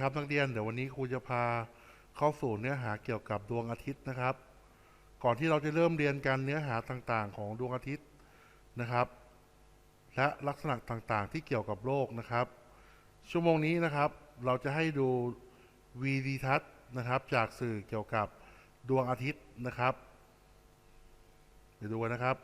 ครับนักเรียน เดี๋ยววันนี้ครูจะพาเข้าสู่เนื้อหาเกี่ยวกับดวงอาทิตย์นะครับ ก่อนที่เราจะเริ่มเรียนกันเนื้อหาต่างๆ ของดวงอาทิตย์นะครับ และลักษณะต่างๆ ที่เกี่ยวกับโลกนะครับ ชั่วโมงนี้นะครับ เราจะให้ดูวีดีทัศน์นะครับ จากสื่อเกี่ยวกับดวงอาทิตย์นะครับ เดี๋ยวดูนะครับ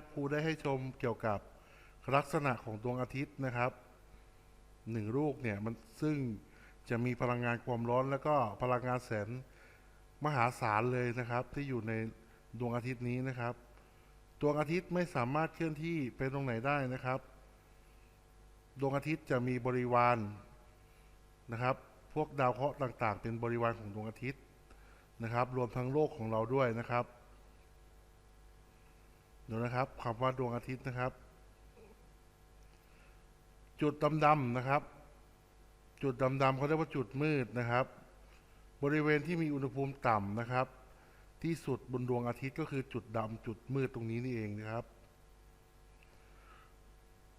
นะครับครูได้ให้ชมเกี่ยวกับลักษณะของดวงอาทิตย์นะครับหนึ่งลูกเนี่ยมันซึ่งจะมีพลังงานความร้อนแล้วก็พลังงานแสงมหาศาลเลยนะครับ ที่อยู่ในดวงอาทิตย์นี้นะครับ ดวงอาทิตย์ไม่สามารถเคลื่อนที่ไปตรงไหนได้นะครับ ดวงอาทิตย์จะมีบริวารนะครับ พวกดาวเคราะห์ต่าง ๆ เป็นบริวารของดวงอาทิตย์นะครับ รวมทั้งโลกของเราด้วยนะครับ ดูนะครับคำว่าดวงอาทิตย์นะครับ จุดดำๆนะครับ จุดดำๆเขาเรียกว่าจุดมืดนะครับ บริเวณที่มีอุณหภูมิต่ำนะครับ ที่สุดบนดวงอาทิตย์ก็คือจุดดำจุดมืดตรงนี้นี่เองนะครับ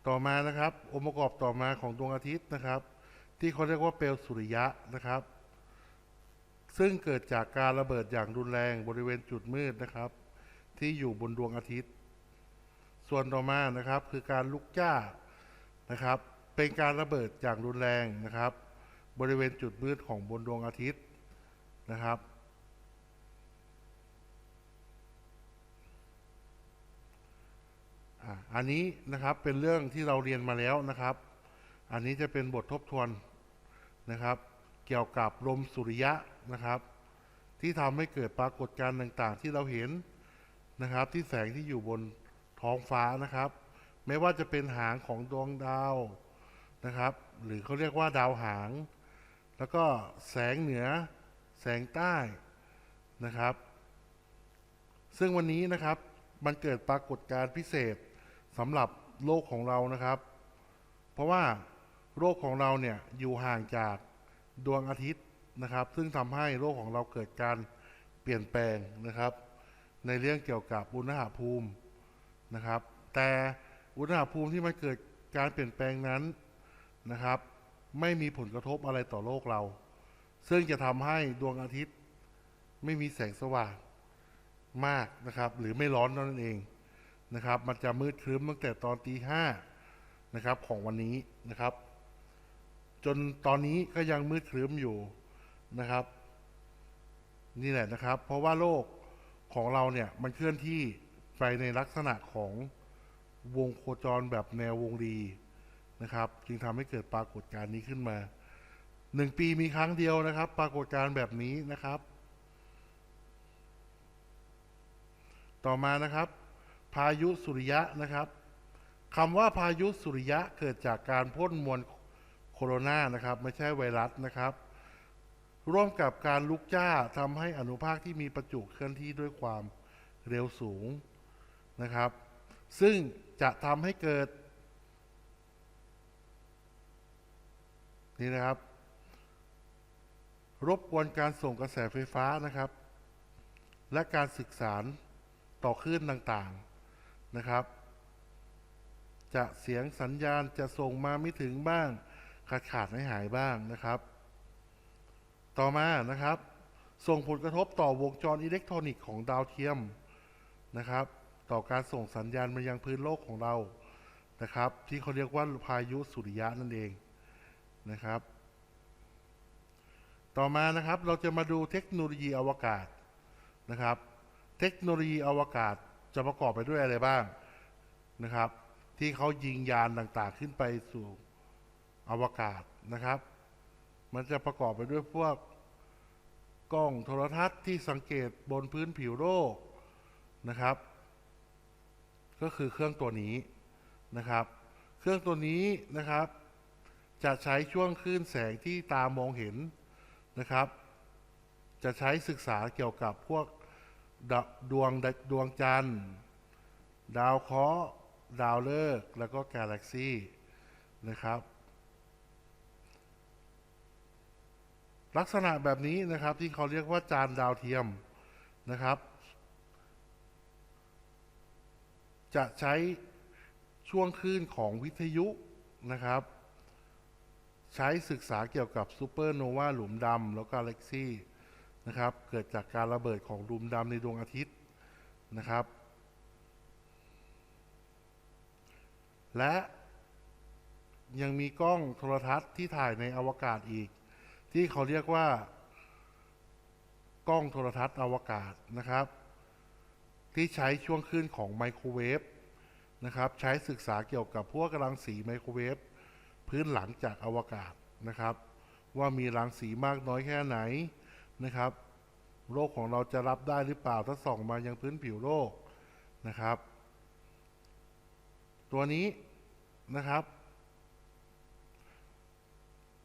ต่อมานะครับองค์ประกอบต่อมาของดวงอาทิตย์นะครับ ที่เขาเรียกว่าเปลวสุริยะนะครับซึ่งเกิดจากการระเบิดอย่างรุนแรงบริเวณจุดมืดนะครับ ที่อยู่บนดวงอาทิตย์ ส่วนต่อมานะครับคือการลุกจ้านะครับ เป็นการระเบิดอย่างรุนแรงนะครับ บริเวณจุดมืดของบนดวงอาทิตย์นะครับ อันนี้นะครับเป็นเรื่องที่เราเรียนมาแล้วนะครับ อันนี้จะเป็นบททบทวนนะครับ เกี่ยวกับลมสุริยะนะครับ ที่ทำให้เกิดปรากฏการณ์ต่างๆ ที่เราเห็นนะครับ ที่แสงที่อยู่บน ท้องฟ้านะครับ ไม่ว่าจะเป็นหางของดวงดาวนะครับ หรือเขาเรียกว่าดาวหาง แล้วก็แสงเหนือ แสงใต้นะครับ ซึ่งวันนี้นะครับมันเกิดปรากฏการณ์พิเศษสำหรับโลกของเรานะครับ เพราะว่าโลกของเราเนี่ยอยู่ห่างจากดวงอาทิตย์นะครับ ซึ่งทำให้โลกของเราเกิดการเปลี่ยนแปลงนะครับ ในเรื่องเกี่ยวกับอุณหภูมิ นะครับ แต่อุณหภูมิที่มันเกิดการเปลี่ยนแปลงนั้นนะครับ ไม่มีผลกระทบอะไรต่อโลกเรา ซึ่งจะทำให้ดวงอาทิตย์ไม่มีแสงสว่างมากนะครับ หรือไม่ร้อนนั้นเองนะครับ มันจะมืดครึ้มตั้งแต่ตอนตีห้านะครับของวันนี้นะครับ จนตอนนี้ก็ยังมืดครึ้มอยู่นะครับ นี่แหละนะครับ เพราะว่าโลกของเราเนี่ยมันเคลื่อนที่ ไปในลักษณะของวงโคจรแบบแนววงรีนะครับ จึงทำให้เกิดปรากฏการณ์นี้ขึ้นมาหนึ่งปีมีครั้งเดียวนะครับ ปรากฏการณ์แบบนี้นะครับ ต่อมานะครับ พายุสุริยะนะครับคำว่าพายุสุริยะเกิดจากการพ่นมวลโคโรนานะครับ ไม่ใช่ไวรัสนะครับ ร่วมกับการลุกจ้าทำให้อนุภาคที่มีประจุเคลื่อนที่ด้วยความเร็วสูง นะครับ ซึ่งจะทำให้เกิด นี่นะครับ รบกวนการส่งกระแสไฟฟ้านะครับ และการศึกษารต่อคลื่นต่างๆนะครับ จะเสียงสัญญาณจะส่งมาไม่ถึงบ้าง ขาดขาดหายหายบ้างนะครับ ต่อมานะครับ ส่งผลกระทบต่อวงจรอิเล็กทรอนิกส์ของดาวเทียมนะครับ ต่อการส่งสัญญาณมายังพื้นโลกของเรานะครับ ที่เขาเรียกว่าพายุสุริยะนั่นเองนะครับ ต่อมานะครับเราจะมาดูเทคโนโลยีอวกาศนะครับ เทคโนโลยีอวกาศจะประกอบไปด้วยอะไรบ้างนะครับ ที่เขายิงยานต่างๆ ขึ้นไปสู่อวกาศนะครับ มันจะประกอบไปด้วยพวกกล้องโทรทัศน์ที่สังเกตบนพื้นผิวโลกนะครับ ก็คือเครื่องตัวนี้นะครับ เครื่องตัวนี้นะครับ จะใช้ช่วงคลื่นแสงที่ตามองเห็นนะครับ จะใช้ศึกษาเกี่ยวกับพวกดดวงดวงจันทร์ ดาวเคราะห์ดาวฤกษ์แล้วก็กาแล็กซีนะครับ ลักษณะแบบนี้นะครับที่เขาเรียกว่าจานดาวเทียมนะครับ จะใช้ช่วงคลื่นของวิทยุนะครับ ใช้ศึกษาเกี่ยวกับซูเปอร์โนวาหลุมดำแล้วก็กาแล็กซี่นะครับ เกิดจากการระเบิดของหลุมดำในดวงอาทิตย์นะครับ และยังมีกล้องโทรทัศน์ที่ถ่ายในอวกาศอีก ที่เขาเรียกว่ากล้องโทรทัศน์อวกาศนะครับ ที่ใช้ช่วงคลื่นของไมโครเวฟนะครับ ใช้ศึกษาเกี่ยวกับพวกรังสีไมโครเวฟพื้นหลังจากอวกาศนะครับ ว่ามีรังสีมากน้อยแค่ไหนนะครับ โลกของเราจะรับได้หรือเปล่าถ้าส่องมายังพื้นผิวโลกนะครับ ตัวนี้นะครับ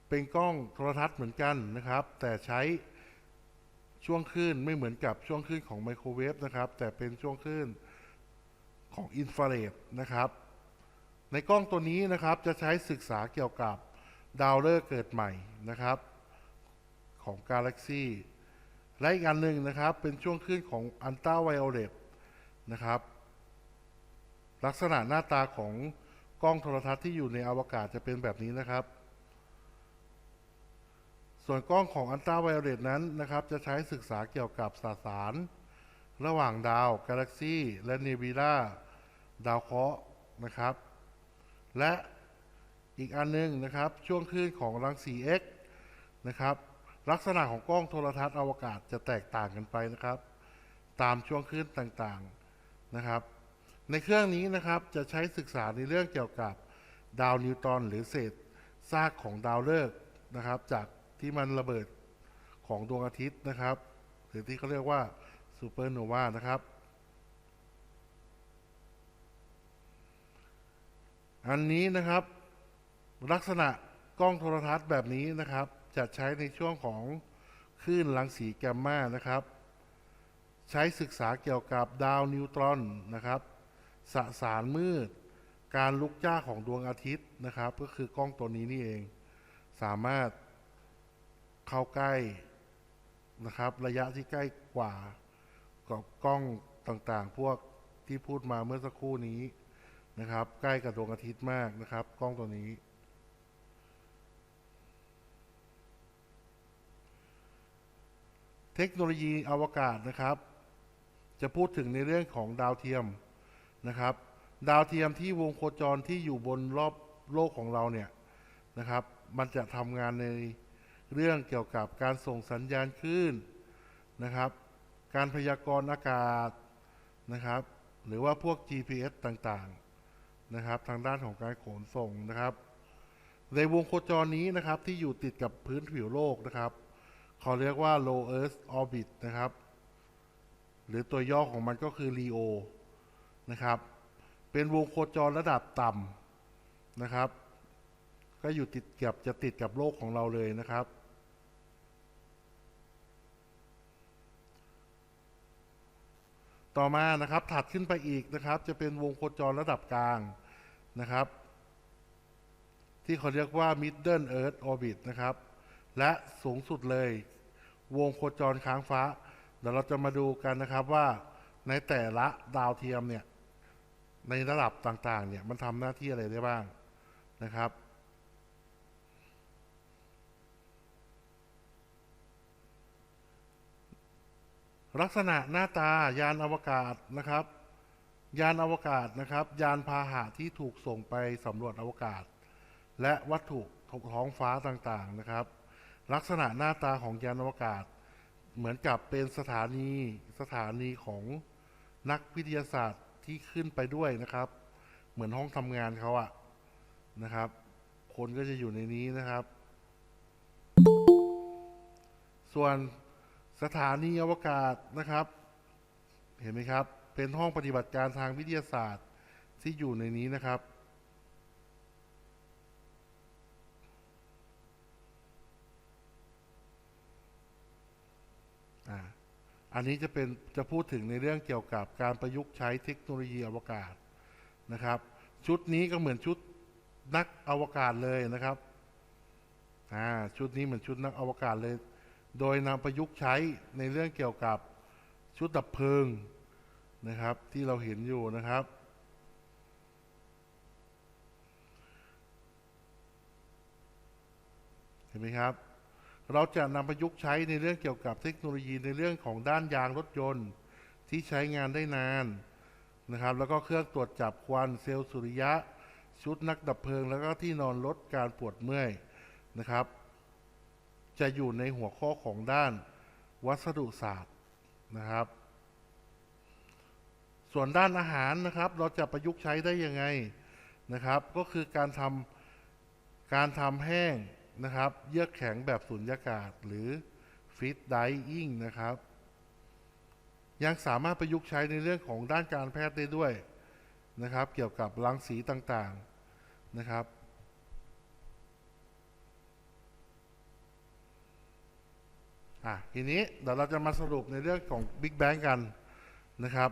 เป็นกล้องโทรทัศน์เหมือนกันนะครับ แต่ใช้ ช่วงคลื่นไม่เหมือนกับช่วงคลื่นของไมโครเวฟนะครับ แต่เป็นช่วงคลื่นของอินฟราเรดนะครับ ในกล้องตัวนี้นะครับจะใช้ศึกษาเกี่ยวกับดาวฤกษ์เกิดใหม่นะครับของกาแล็กซีและอีกอันหนึ่งนะครับเป็นช่วงคลื่นของอันต้าไวโอเลตนะครับ ลักษณะหน้าตาของกล้องโทรทัศน์ที่อยู่ในอวกาศจะเป็นแบบนี้นะครับ ส่วนกล้องของอันตราไวโอเลตนั้นนะครับ จะใช้ศึกษาเกี่ยวกับสสาร ระหว่างดาวกาแล็กซีและเนบิลาดาวเคราะห์นะครับ และอีกอันหนึงนะครับ ช่วงคลื่นของรังสี X นะครับ ลักษณะของกล้องโทรทัศน์อวกาศจะแตกต่างกันไปนะครับ ตามช่วงคลื่นต่างๆนะครับ ในเครื่องนี้นะครับจะใช้ศึกษาในเรื่องเกี่ยวกับดาวนิวตรอนหรือเศษซากของดาวฤกษ์นะครับ จาก ที่มันระเบิดของดวงอาทิตย์นะครับ หรือที่เขาเรียกว่าซูเปอร์โนวานะครับ อันนี้นะครับ ลักษณะกล้องโทรทัศน์แบบนี้นะครับ จะใช้ในช่วงของคลื่นรังสีแกมมานะครับ ใช้ศึกษาเกี่ยวกับดาวนิวตรอนนะครับ สสารมืด การลุกจ้าของดวงอาทิตย์นะครับ ก็คือกล้องตัวนี้นี่เอง สามารถ เข้าใกล้นะครับ ระยะที่ใกล้กว่ากับกล้องต่างๆ พวกที่พูดมาเมื่อสักครู่นี้นะครับ ใกล้กับดวงอาทิตย์มากนะครับ กล้องตัวนี้ เทคโนโลยีอวกาศนะครับ จะพูดถึงในเรื่องของดาวเทียมนะครับ ดาวเทียมที่วงโคจรที่อยู่บนรอบโลกของเราเนี่ยนะครับ มันจะทำงานใน เรื่องเกี่ยวกับการส่งสัญญาณคลื่นนะครับ การพยากรณ์อากาศนะครับ หรือว่าพวก GPS ต่างๆนะครับ ทางด้านของการขนส่งนะครับ ในวงโคจรนี้นะครับที่อยู่ติดกับพื้นผิวโลกนะครับเขาเรียกว่า low earth orbit นะครับ หรือตัวย่อของมันก็คือ LEO นะครับ เป็นวงโคจรระดับต่ำนะครับ ก็อยู่ติดเกือบจะติดกับโลกของเราเลยนะครับ ต่อมานะครับถัดขึ้นไปอีกนะครับ จะเป็นวงโคจรระดับกลางนะครับ ที่เขาเรียกว่า Middle Earth Orbit นะครับ และสูงสุดเลย วงโคจรค้างฟ้า เดี๋ยวเราจะมาดูกันนะครับว่าในแต่ละดาวเทียมเนี่ยในระดับต่างๆเนี่ยมันทำหน้าที่อะไรได้บ้างนะครับ ลักษณะหน้าตายานอวกาศนะครับ ยานอวกาศนะครับ ยานพาหะที่ถูกส่งไปสำรวจอวกาศ และวัตถุท้องฟ้าต่างๆนะครับ ลักษณะหน้าตาของยานอวกาศ เหมือนกับเป็นสถานีสถานีของนักวิทยาศาสตร์ที่ขึ้นไปด้วยนะครับ เหมือนห้องทำงานเขาอะนะครับ คนก็จะอยู่ในนี้นะครับ ส่วน สถานีอวกาศนะครับ เห็นไหมครับ เป็นห้องปฏิบัติการทางวิทยาศาสตร์ที่อยู่ในนี้นะครับอ่าอันนี้จะเป็นจะพูดถึงในเรื่องเกี่ยวกับการประยุกต์ใช้เทคโนโลยีอวกาศนะครับ ชุดนี้ก็เหมือนชุดนักอวกาศเลยนะครับ อ่า ชุดนี้เหมือนชุดนักอวกาศเลย โดยนำประยุกต์ใช้ในเรื่องเกี่ยวกับชุดดับเพลิงนะครับ ที่เราเห็นอยู่นะครับ เห็นไหมครับ เราจะนำประยุกต์ใช้ในเรื่องเกี่ยวกับเทคโนโลยีในเรื่องของด้านยางรถยนต์ ที่ใช้งานได้นานนะครับ แล้วก็เครื่องตรวจจับควันเซลล์สุริยะ ชุดนักดับเพลิง แล้วก็ที่นอนลดการปวดเมื่อยนะครับ จะอยู่ในหัวข้อของด้านวัสดุศาสตร์นะครับ ส่วนด้านอาหารนะครับ เราจะประยุกต์ใช้ได้ยังไงนะครับ ก็คือการทำการทำแห้งนะครับ เยือกแข็งแบบสุญญากาศหรือฟิตไดอิงนะครับ ยังสามารถประยุกต์ใช้ในเรื่องของด้านการแพทย์ได้ด้วยนะครับ เกี่ยวกับรังสีต่างๆนะครับ อะทีนี้เดี๋ยวเราจะมาสรุปในเรื่องของ Big Bang กันนะครับ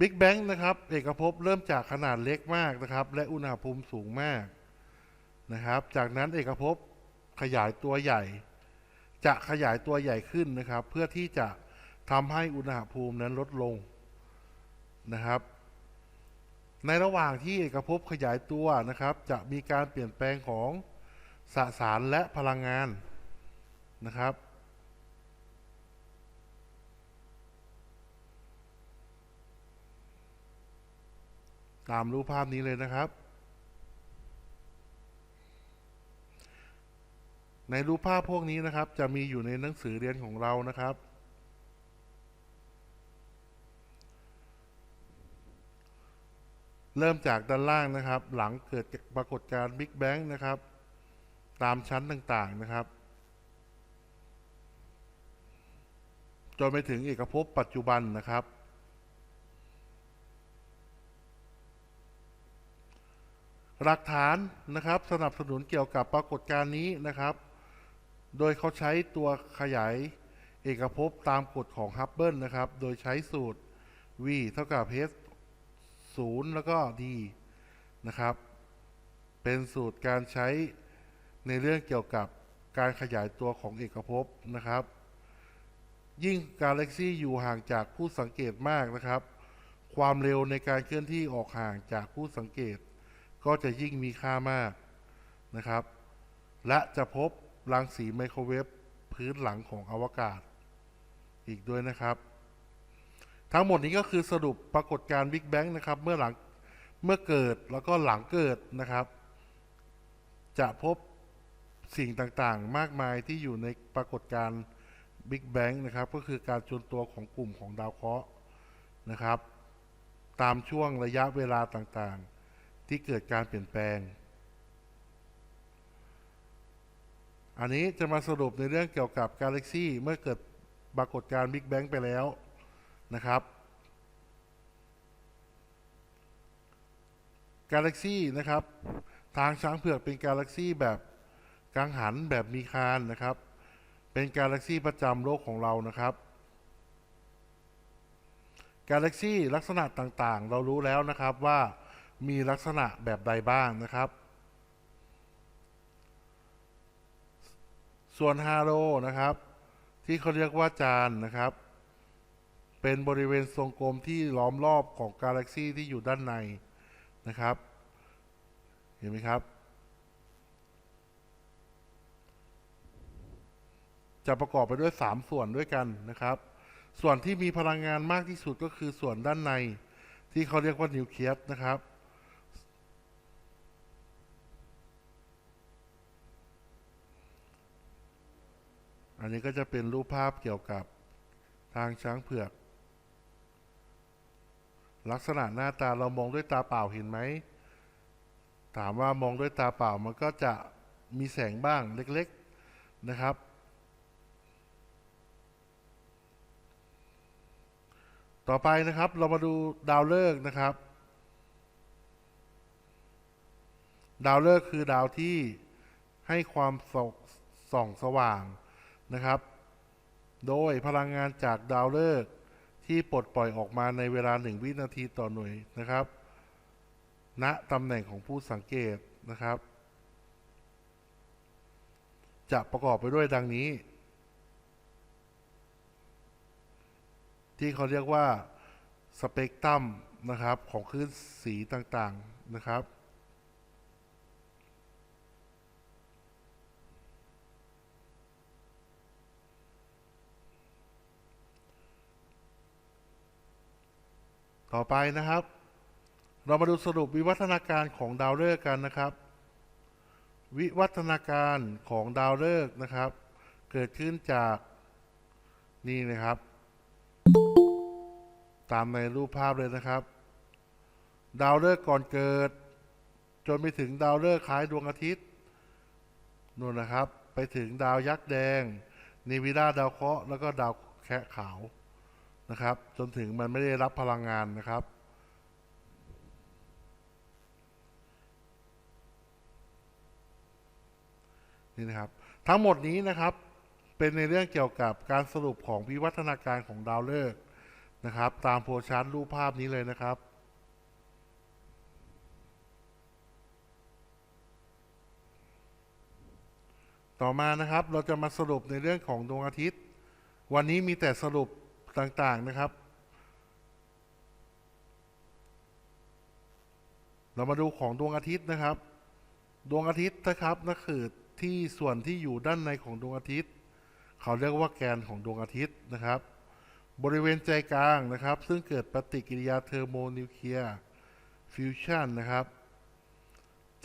Big Bang นะครับ เอกภพเริ่มจากขนาดเล็กมากนะครับ และอุณหภูมิสูงมากนะครับ จากนั้นเอกภพขยายตัวใหญ่ จะขยายตัวใหญ่ขึ้นนะครับ เพื่อที่จะทำให้อุณหภูมินั้นลดลงนะครับ ในระหว่างที่เอกภพขยายตัวนะครับ จะมีการเปลี่ยนแปลงของสสารและพลังงาน นะครับ ตามรูปภาพนี้เลยนะครับ ในรูปภาพพวกนี้นะครับ จะมีอยู่ในหนังสือเรียนของเรานะครับเริ่มจากด้านล่างนะครับ หลังเกิดปรากฏการณ์บิ๊กแบงนะครับ ตามชั้นต่างๆนะครับ จนไปถึงเอกภพปัจจุบันนะครับ หลักฐานนะครับสนับสนุนเกี่ยวกับปรากฏการณ์นี้นะครับ โดยเขาใช้ตัวขยายเอกภพตามกฎของฮับเบิลนะครับ โดยใช้สูตร v เท่ากับ h 0 แล้วก็ d นะครับ เป็นสูตรการใช้ในเรื่องเกี่ยวกับการขยายตัวของเอกภพนะครับ ยิ่งกาแล็กซี่อยู่ห่างจากผู้สังเกตมากนะครับ ความเร็วในการเคลื่อนที่ออกห่างจากผู้สังเกต ก็จะยิ่งมีค่ามากนะครับ และจะพบรังสีไมโครเวฟพื้นหลังของอวกาศ อีกด้วยนะครับ ทั้งหมดนี้ก็คือสรุปปรากฏการณ์บิ๊กแบงนะครับ เมื่อหลังเมื่อเกิดแล้วก็หลังเกิดนะครับ จะพบสิ่งต่างๆ มากมายที่อยู่ในปรากฏการณ์ บิ๊กแบงนะครับ ก็คือการจนตัวของกลุ่มของดาวเคราะห์นะครับ ตามช่วงระยะเวลาต่างๆ ที่เกิดการเปลี่ยนแปลง อันนี้จะมาสรุปในเรื่องเกี่ยวกับกาแล็กซีเมื่อเกิดปรากฏการณ์บิ๊กแบงไปแล้วนะครับกาแล็กซีนะครับ ทางช้างเผือกเป็นกาแล็กซีแบบกังหันแบบมีคานนะครับ เป็นกาแล็กซี่ประจำโลกของเรานะครับ กาแล็กซี่ลักษณะต่างๆ เรารู้แล้วนะครับว่ามีลักษณะแบบใดบ้างนะครับ ส่วนฮาโลนะครับ ที่เขาเรียกว่าจานนะครับ เป็นบริเวณทรงกลมที่ล้อมรอบของกาแล็กซี่ที่อยู่ด้านในนะครับ เห็นไหมครับ จะประกอบไปด้วย 3 ส่วนด้วยกันนะครับ ส่วนที่มีพลังงานมากที่สุดก็คือส่วนด้านใน ที่เขาเรียกว่านิวเคลียสนะครับ อันนี้ก็จะเป็นรูปภาพเกี่ยวกับทางช้างเผือก ลักษณะหน้าตาเรามองด้วยตาเปล่าเห็นไหม ถามว่ามองด้วยตาเปล่ามันก็จะมีแสงบ้างเล็กๆนะครับ ต่อไปนะครับเรามาดูดาวฤกษ์นะครับ ดาวฤกษ์คือดาวที่ให้ความส่องส่องสว่างนะครับ โดยพลังงานจากดาวฤกษ์ที่ปลดปล่อยออกมาในเวลาหนึ่งวินาทีต่อหน่วยนะครับ ณตำแหน่งของผู้สังเกตนะครับ จะประกอบไปด้วยดังนี้ ที่เขาเรียกว่าสเปกตรัมนะครับของคลื่นสีต่างๆนะครับ ต่อไปนะครับ เรามาดูสรุปวิวัฒนาการของดาวฤกษ์กันนะครับ วิวัฒนาการของดาวฤกษ์นะครับ เกิดขึ้นจากนี่นะครับ ตามในรูปภาพเลยนะครับ ดาวฤกษ์ก่อนเกิด จนไปถึงดาวฤกษ์คล้ายดวงอาทิตย์นู่นนะครับ ไปถึงดาวยักษ์แดงนิวิดาดาวเคราะห์แล้วก็ดาวแคะขาวนะครับ จนถึงมันไม่ได้รับพลังงานนะครับ นี่นะครับ ทั้งหมดนี้นะครับเป็นในเรื่องเกี่ยวกับการสรุปของวิวัฒนาการของดาวฤกษ์ นะครับ ตามโพชาร์ตรูปภาพนี้เลยนะครับ ต่อมานะครับเราจะมาสรุปในเรื่องของดวงอาทิตย์ วันนี้มีแต่สรุปต่างๆนะครับ เรามาดูของดวงอาทิตย์นะครับ ดวงอาทิตย์นะครับนั่นคือที่ส่วนที่อยู่ด้านในของดวงอาทิตย์ เขาเรียกว่าแกนของดวงอาทิตย์นะครับ บริเวณใจกลางนะครับ ซึ่งเกิดปฏิกิริยาเทอร์โมนิวเคลียร์ฟิวชันนะครับ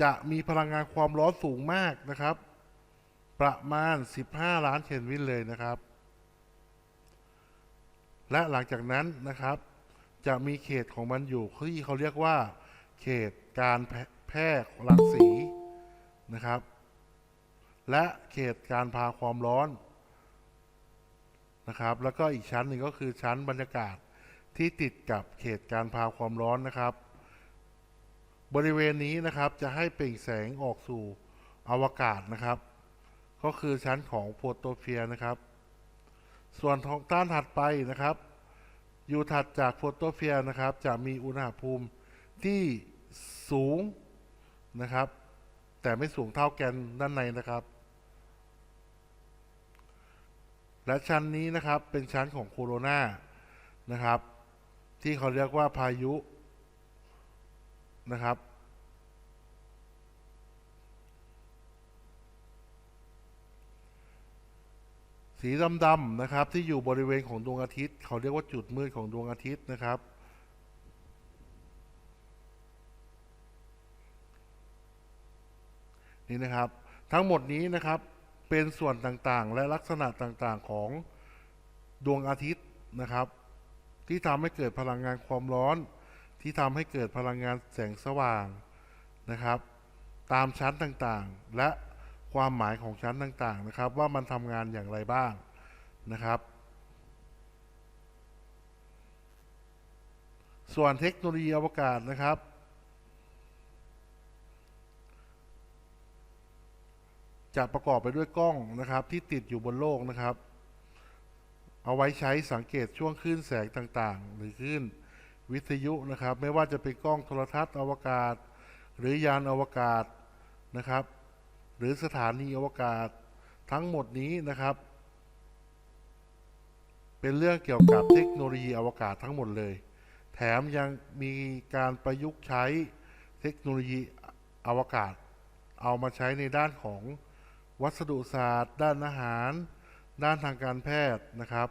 จะมีพลังงานความร้อนสูงมากนะครับ ประมาณ 15 ล้านเคลวินเลยนะครับ และหลังจากนั้นนะครับ จะมีเขตของมันอยู่ที่เขาเรียกว่า เขตการแพร่รังสีนะครับ และเขตการพาความร้อน นะครับ แล้วก็อีกชั้นหนึ่งก็คือชั้นบรรยากาศที่ติดกับเขตการพาความร้อนนะครับ บริเวณนี้นะครับจะให้เปล่งแสงออกสู่อวกาศนะครับ ก็คือชั้นของโฟโตเฟียนะครับ ส่วนของด้านถัดไปนะครับ อยู่ถัดจากโฟโตเฟียนะครับ จะมีอุณหภูมิที่สูงนะครับ แต่ไม่สูงเท่าแกนด้านในนะครับ และชั้นนี้นะครับเป็นชั้นของโคโรนานะครับ ที่เขาเรียกว่าพายุนะครับ สีดำๆนะครับ ที่อยู่บริเวณของดวงอาทิตย์ เขาเรียกว่าจุดมืดของดวงอาทิตย์นะครับนี่นะครับ ทั้งหมดนี้นะครับ เป็นส่วนต่างๆ และลักษณะต่างๆของดวงอาทิตย์นะครับ ที่ทำให้เกิดพลังงานความร้อน ที่ทำให้เกิดพลังงานแสงสว่างนะครับ ตามชั้นต่างๆ และความหมายของชั้นต่างๆนะครับ ว่ามันทำงานอย่างไรบ้างนะครับ ส่วนเทคโนโลยีอวกาศนะครับ จะประกอบไปด้วยกล้องนะครับ ที่ติดอยู่บนโลกนะครับ เอาไว้ใช้สังเกตช่วงคลื่นแสงต่างๆ หรือคลื่นวิทยุนะครับ ไม่ว่าจะเป็นกล้องโทรทัศน์อวกาศ หรือยานอวกาศนะครับ หรือสถานีอวกาศทั้งหมดนี้นะครับ เป็นเรื่องเกี่ยวกับเทคโนโลยีอวกาศทั้งหมดเลย แถมยังมีการประยุกต์ใช้เทคโนโลยีอวกาศเอามาใช้ในด้านของ วัสดุศาสตร์ ด้านอาหาร ด้านทางการแพทย์นะครับ